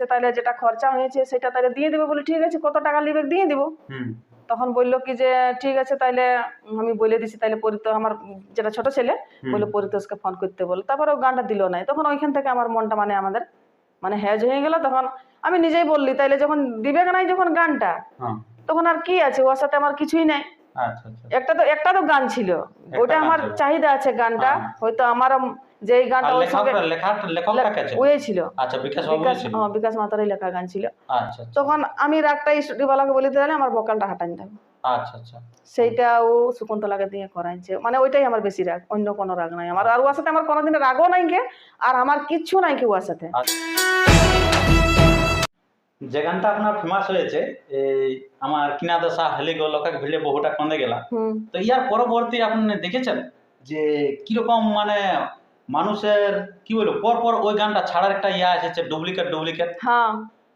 যে তাহলে যেটা খরচা হয়েছে সেটা তাহলে দিয়ে দেবো বলে ঠিক আছে কত টাকা নেবে দিয়ে দিব। তখন বলল কি যে ঠিক আছে তাহলে আমি বলে দিছি তাহলে পরিত আমার যেটা ছোট ছেলে বলল পরিতোষকে ফোন করতে বলে তারপরে ও গানটা দিল নাই। তখন ওইখান থেকে আমার মনটা মানে আমাদের মানে হ্যাজ হয়ে গেল। তখন আমি নিজেই বললি তাইলে যখন দিবে নাই যখন গানটা হ্যাঁ। তখন আর কি আছে? ওর সাথে আমার কিছুই নাই। আচ্ছা আচ্ছা। একটা তো একটা তো গান ছিল। ওটা আমার চাহিদা আছে গানটা। হ্যাঁ। হয়তো আমার যে এই গানটা ওর সঙ্গে ওই ছিল। আচ্ছা বিকাশ বিকাশ ছিল। হ্যাঁ বিকাশ মাতারই লেখা গান ছিল। আচ্ছা আচ্ছা। তখন আমি রাগটা স্টুডিওওয়ালাকে বলে দিলে আমার ভোকালটা হাঁটাই দেবে আচ্ছা আচ্ছা। সেইটা ও শকুন্তলাকে দিয়ে করাইছে। মানে ওইটাই আমার বেশি রাগ অন্য কোনো রাগ নাই আমার। আর ওর সাথে আমার কোনোদিন রাগও নাই কে আর আমার কিচ্ছু নাই কি ওর সাথে। যে গানটা আপনার ফেমাস হয়েছে এই আমার কিনা দশা হেলে গো লোকাক ভিড়ে বহুটা কন্দে গেলা তো ইয়ার পরবর্তী আপনি দেখেছেন যে কীরকম মানে মানুষের কি বলব পর পর ওই গানটা ছাড়ার একটা ইয়া এসেছে ডুপ্লিকেট ডুপ্লিকেট হ্যাঁ।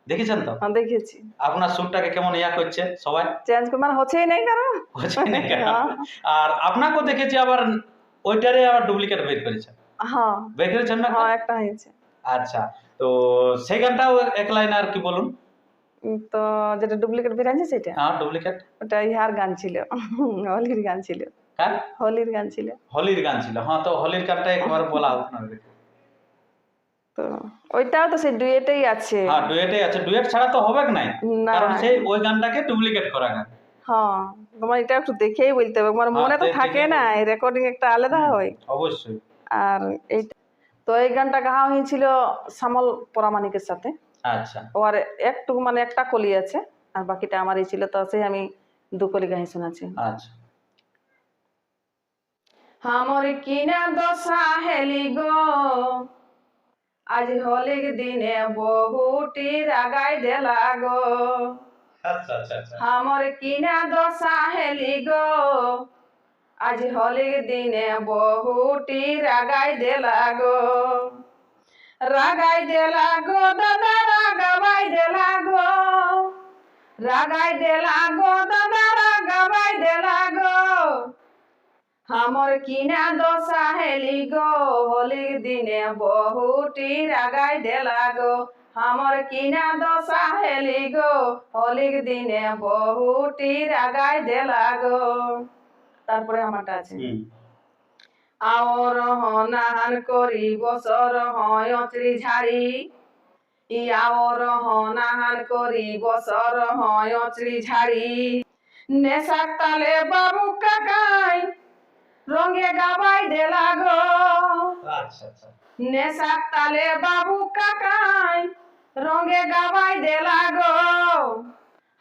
দেখেছেন তো? হ্যাঁ, দেখেছি। আপনার সুরটাকে কেমন ইয়া করছে সবাই? চেঞ্জ করে মানে হচ্ছেই নাই কারণ হচ্ছেই নাই কেন? হ্যাঁ। আর আপনাকেও দেখেছি আবার ওইটারে আবার ডুপ্লিকেট বের করেছে হ্যাঁ। বের করেছেন না হ্যাঁ একটা হয়েছে। আচ্ছা তো সেই গানটাও এক লাইন আর কি বলুন। তো যেটা ডুপ্লিকেট বেরিয়েছে সেটা? হ্যাঁ ডুপ্লিকেট ওটা ইহার গান ছিল। হোলির গান ছিল। কার? হোলির গান ছিল। হোলির গান ছিল। হ্যাঁ তো হোলির গানটা একবার বলা আপনাদের তো ওইটাও তো সেই ডুয়েটেই আছে। হ্যাঁ ডুয়েটে আছে। ডুয়েট ছাড়া তো হবে নাই। কারণ সেই ওই গানটাকে ডুপ্লিকেট করা গান। হ্যাঁ তোমার এটা একটু দেখেই বলতে হবে। হ্যাঁ, মনে তো থাকে দেখে না রেকর্ডিং একটা আলাদা হয়। অবশ্যই। আর এই তো এই গানটা গাওয়া হয়েছিল শ্যামল পরামানিকের সাথে। আচ্ছা। ওর একটু মানে একটা কলি আছে আর বাকিটা আমারই ছিল তো সেই আমি দু কলি গাই শোনাচ্ছি। আচ্ছা। আমার কিনা দশা হেলি গো। আজ হোলির দিনে বহুটি রাগাই দেলা গো। আচ্ছা আচ্ছা আচ্ছা। আমার কিনা দশা হেলি গো। আজ হোলির দিনে বহুটি রাগাই দেলা গো। রাগাই দেলা গো দাদা রাগাবাই দেলা গো। রাগাই দেলা গো দাদা রাগাবাই দেলা গো। আমার কিনা দশা হেলি গো হোলির দিনে বহুটি রাগাই দেলা গো। আমার কিনা দশা হেলি গো হোলির দিনে বহুটি রাগাই দেলা গো। তারপরে আমারটা আছে। আওর হনাহান করি বছর হয় অত্রি ঝাড়ি। ইয়াওর হনাহান করি বছর হয় অত্রি ঝাড়ি। নেশাক তালে বাবু কাকাই রঙে গাবাই দেলা গো আচ্ছা আচ্ছা। নেশাক তালে বাবু কাকাই রঙে গাবাই দেলা গো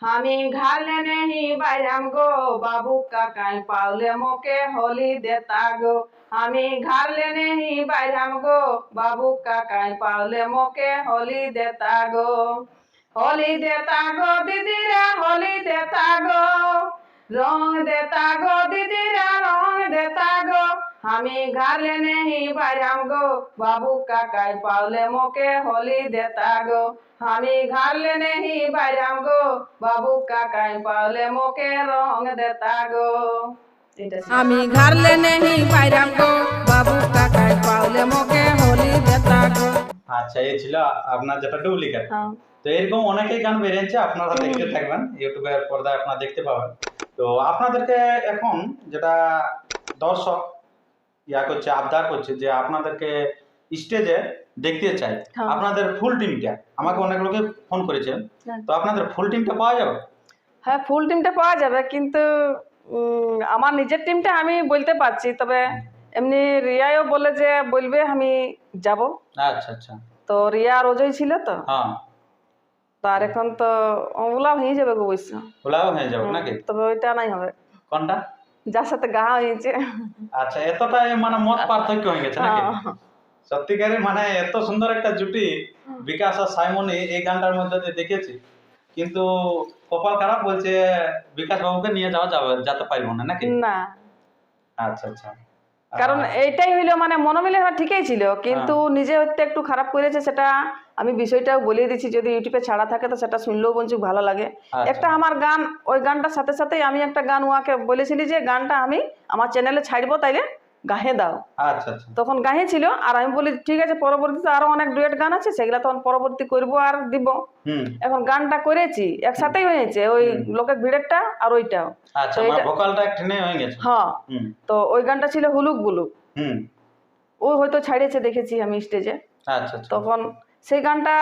আমি ঘালে নেহি বাইরাম গো বাবু কাকাই পাওলে মোকে হোলি দেতা গো আমি ঘালে নেহি বাইরাম গো বাবু কাকাই পাওলে মোকে হোলি দেতা গো হোলি দেতা গো দিদিরা হোলি দেতা গো রং দেতা গো আমি ঘালে নেহি বাইরাম গো। বাবু কাকাই পাওলে মোকে হোলি দেতা গো। আমি ঘালে নেহি বাইরাম গো। বাবু কাকাই পাওলে মোকে রং দেতা গো। আমি ঘরলে নেহি বাইরাম গো। বাবু কাকাই পাওলে মোকে হোলি দেতা গো। আচ্ছা এই ছিল আপনার যেটা ডুপ্লিকেট। হ্যাঁ। তো এরকম অনেকেই গান বেরিয়েছে আপনারা দেখতে থাকবেন। ইউটিউবের পর্দায় আপনারা দেখতে পাবেন। তো আপনাদেরকে এখন যেটা দর্শক ইয়া করছে আবদার করছে যে আপনাদেরকে স্টেজে দেখতে চাই। হ্যাঁ। আপনাদের ফুল টিমটা আমাকে অনেক লোকে ফোন করেছেন। হ্যাঁ। তো আপনাদের ফুল টিমটা পাওয়া যাবে? হ্যাঁ ফুল টিমটা পাওয়া যাবে কিন্তু আমার নিজের টিমটা আমি বলতে পারছি তবে এমনি রিয়াও বলে যে বলবে আমি যাব। আচ্ছা আচ্ছা। তো রিয়া রোজই ছিল তো? হ্যাঁ। তার এখন তো ওগুলা হয়ে যাবে গো অবশ্য ওলাও হয়ে যাবে নাকি? তবে ওইটা নাই হবে। কোনটা? যার সাথে গা হয়েছে। আচ্ছা এতটাই মানে মত পার্থক্য হয়ে গেছে নাকি? হ্যাঁ। সত্যিকারে মানে এত সুন্দর একটা জুটি বিকাশ আর সাইমনি এই গানটার মধ্যে দিয়ে দেখেছি। কিন্তু কপাল খারাপ বলছে বিকাশ বাবুকে নিয়ে যাওয়া যাবে যেতে পারব না নাকি? না। আচ্ছা আচ্ছা। কারণ এইটাই হইল মানে মনোমিলে হওয়া ঠিকই ছিল কিন্তু নিজে হইতে একটু খারাপ করেছে সেটা আমি বিষয়টাও বলে দিচ্ছি যদি ইউটিউবে ছাড়া থাকে তো সেটা শুনলেও বলছি ভালো লাগে। আচ্ছা। একটা আমার গান ওই গানটার সাথে সাথেই আমি একটা গান উহাকে বলেছিলি যে গানটা আমি আমার চ্যানেলে ছাড়বো তাইলে গাহে দাও। আচ্ছা আচ্ছা। তখন গাহে ছিল আর আমি বলি ঠিক আছে পরবর্তীতে আরও অনেক ডুয়েট গান আছে সেগুলা তখন পরবর্তী করব আর দিব। হুম। এখন গানটা করেছি একসাথেই হয়েছে ওই লোকের ভিড়েরটা আর ওইটাও। আচ্ছা হয়ে গেছে। হ্যাঁ। তো ওই গানটা ছিল হুলুক বুলুক। হুম। ও হয়তো ছাড়িয়েছে দেখেছি আমি স্টেজে। তখন সেই গানটা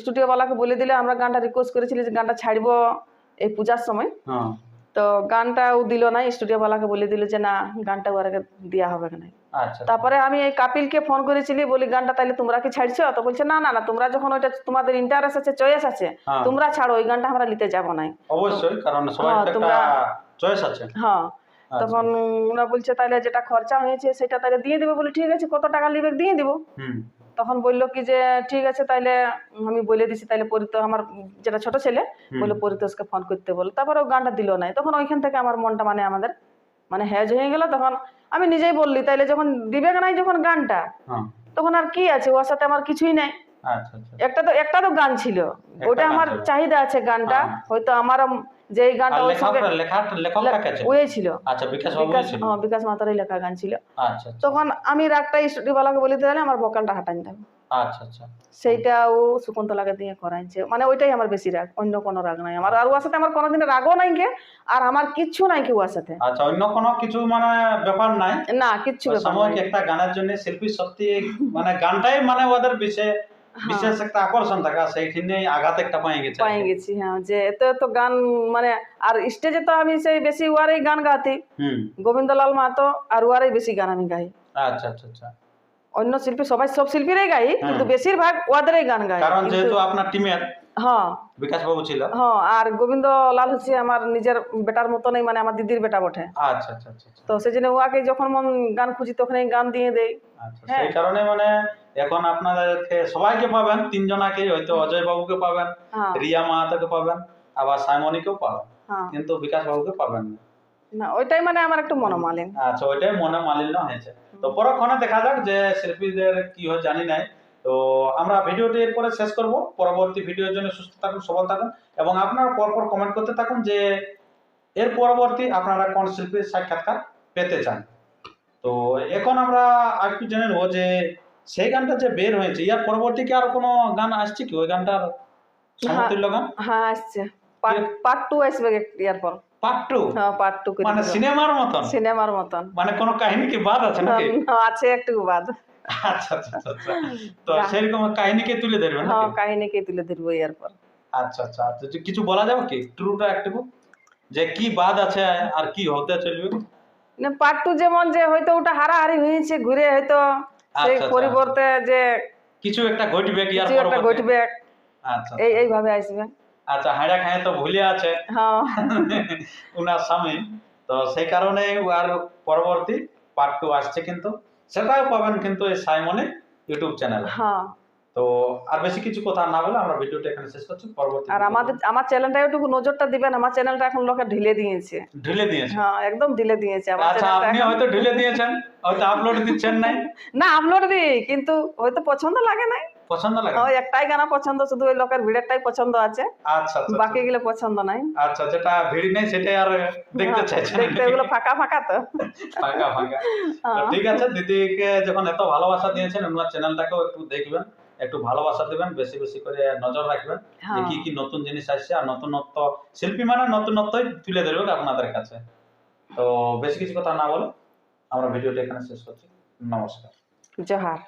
স্টুডিওওয়ালাকে বলে দিলে আমরা গানটা রিকোয়েস্ট করেছিলি যে গানটা ছাড়বো এই পূজার সময়। হ্যাঁ। তো গানটা ও দিল না স্টুডিওওয়ালাকে বলে দিল যে না গানটা ওরাকে দেওয়া হবে না আচ্ছা। তারপরে আমি এই কাপিলকে ফোন করেছিলি বলি গানটা তাহলে তোমরা কি ছাড়ছো? তো বলছে না না না তোমরা যখন ওইটা তোমাদের ইন্টারেস্ট আছে চয়েস আছে হ্যাঁ। তোমরা ছাড়ো ওই গানটা আমরা নিতে যাব না অবশ্যই কারণ সবাই হ্যাঁ, একটা চয়েস আছে। হ্যাঁ আচ্ছা। তখন ওরা বলছে তাহলে যেটা খরচা হয়েছে সেটা তাহলে দিয়ে দেবো বলি ঠিক আছে কত টাকা নেবে দিয়ে দিব। হুম। তখন বলল কি যে ঠিক আছে তাইলে আমি বলে দিছি তাইলে পরিত আমার যেটা ছোট ছেলে বলল বলে পরিতোষকে ফোন করতে বলো। তারপরে ও গানটা দিল নাই। তখন ওইখান থেকে আমার মনটা মানে আমাদের মানে হ্যাজ হয়ে গেল। তখন আমি নিজেই বললি তাইলে যখন দিবে নাই যখন গানটা হ্যাঁ। তখন আর কি আছে? ওর সাথে আমার কিছুই নাই। আচ্ছা আচ্ছা। একটা তো একটা তো গান ছিল। ওটা আমার চাহিদা আছে গানটা। হ্যাঁ। হয়তো আমার যে এই গানটা ওর সঙ্গে ওই ছিল। আচ্ছা বিকাশ হ্যাঁ বিকাশ মাতারই লেখা গান ছিল। আচ্ছা আচ্ছা। তখন আমি রাগটা স্টুডিওওয়ালাকে বলে দিলে আমার হাঁটাই দেবে আচ্ছা আচ্ছা। সেইটা শকুন্তলাকে দিয়ে করাইছে। মানে ওইটাই আমার বেশি রাগ অন্য কোনো রাগ নাই। আমার আর ওর সাথে আমার কোনোদিন রাগও নাই কে আর আমার কিচ্ছু নাই কি ওর সাথে। আচ্ছা অন্য কোনো কিছু মানে ব্যাপার নাই? না কিচ্ছু ব্যাপার সাময়িক একটা গানের জন্য শিল্পী সত্যি মানে গানটাই মানে ওদের বিশেষ বিশেষ একটা আকর্ষণ থাকে সেইখানে আঘাত একটা পাই গেছে পাই গেছি হ্যাঁ যে এত এত গান মানে আর স্টেজে তো আমি সেই বেশি ওয়ারেই গান গাতি। গোবিন্দলাল মাহাতো আর ওয়ারেই বেশি গান আমি গাই। আচ্ছা আচ্ছা আচ্ছা। অন্য শিল্পী সবাই সব শিল্পীরাই গাই কিন্তু বেশিরভাগ ওয়াদেরই গান গাই কারণ যেহেতু আপনার টিমের হ্যাঁ। বিকাশ বাবু ছিল? হ্যাঁ আর গোবিন্দ লাল হচ্ছে আমার নিজের বেটার মানে আমার দিদির বেটা বটে। আচ্ছা আচ্ছা আচ্ছা। তো সেই জন্য ওয়াকে যখন মন গান খুঁজি তখন গান দিয়ে দেই। আচ্ছা হ্যাঁ। সেই কারণে মানে এখন আপনাদেরকে সবাইকে পাবেন তিনজনাকে হয়তো অজয় বাবুকে পাবেন রিয়া মাহাতোকে পাবেন আবার সাইমনিকেও পাবেন। কিন্তু বিকাশ বাবুকে পাবেন না। না ওইটাই মানে আমার একটু মনোমালিন আচ্ছা ওইটাই মনে মালিন্য হয়েছে। তো পরক্ষণে দেখা যাক যে শিল্পীদের কি হয় জানি নাই। তো আমরা ভিডিওটি এরপরে শেষ করব। পরবর্তী ভিডিওর জন্য সুস্থ থাকুন সবল থাকুন এবং আপনারা পরপর কমেন্ট করতে থাকুন যে এর পরবর্তী আপনারা কোন শিল্পীর সাক্ষাৎকার পেতে চান। তো এখন আমরা আরেকটু জেনে নেব যে সেই গানটা যে বের হয়েছে ইয়ার পরবর্তী কি আর কোনো গান আসছে কি? ওই গানটার সমতুল্য গান? হ্যাঁ আসছে। পার্ট টু আসবে ইয়ার পর। Part two? হ্যাঁ পার্ট টু মানে সিনেমার মতন? সিনেমার মতন। মানে কোনো কাহিনী কি বাদ আছে নাকি? হ্যাঁ, আছে একটু বাদ। আচ্ছা আচ্ছা আচ্ছা, তো সেরকম কাহিনীকে তুলে ধরবেন হ্যাঁ কাহিনীকে তুলে ধরবো ইয়ার আচ্ছা আচ্ছা আচ্ছা। কিছু বলা যাবে কি? ট্রুটা একটু যে কি বাদ আছে আর কি হতে চলবে? না পার্ট টু যেমন যে হয়তো ওটা হারাহারি হয়েছে ঘুরে হয়তো সেই। পরিবর্তে যে কিছু একটা ঘটবে কি আর কিছু একটা ঘটবে। আচ্ছা এই এইভাবে আসবে। আচ্ছা হাঁড়া খায় তো ভুলে আছে। হ্যাঁ। উনার স্বামী। তো সেই কারণে আর পরবর্তী পার্ট টু আসছে কিন্তু। সেটাও পাবেন কিন্তু এই সাইমনে ইউটিউব চ্যানেলে। হ্যাঁ। তো আর বেশি কিছু কথা না বলে আমরা ভিডিওটা এখানে শেষ করছি পরবর্তী আর আমাদের আমার চ্যানেলটা একটু নজরটা দিবেন আমার চ্যানেলটা এখন লোকে ঢিলে দিয়েছে। ঢিলে দিয়েছে? হ্যাঁ একদম ঢিলে দিয়েছে আমার আচ্ছা আপনি হয়তো ঢিলে দিয়েছেন হয়তো আপলোড দিচ্ছেন নাই। না আপলোড দিই কিন্তু হয়তো পছন্দ লাগে নাই। পছন্দ লাগে? ওই একটাই গানা পছন্দ শুধু ওই লোকের ভিড়েরটাই পছন্দ আছে। আচ্ছা আচ্ছা বাকি গুলো পছন্দ নাই। আচ্ছা যেটা ভিড় নেই সেটাই আর দেখতে হ্যাঁ, দেখতে ওগুলো ফাঁকা ফাঁকা তো। ফাঁকা ফাঁকা। হ্যাঁ। ঠিক আছে দিদিকে যখন এত ভালোবাসা দিয়েছেন ওনার চ্যানেলটাকেও একটু দেখবেন একটু ভালোবাসা দিবেন বেশি বেশি করে নজর রাখবেন যে হ্যাঁ। কি কি নতুন জিনিস আসছে আর নতুনত্ব শিল্পী মানে নতুনত্বই তুলে ধরবে আপনাদের কাছে। তো বেশি কিছু কথা না বলে আমরা ভিডিওটা এখানে শেষ করছি। নমস্কার। জোহার।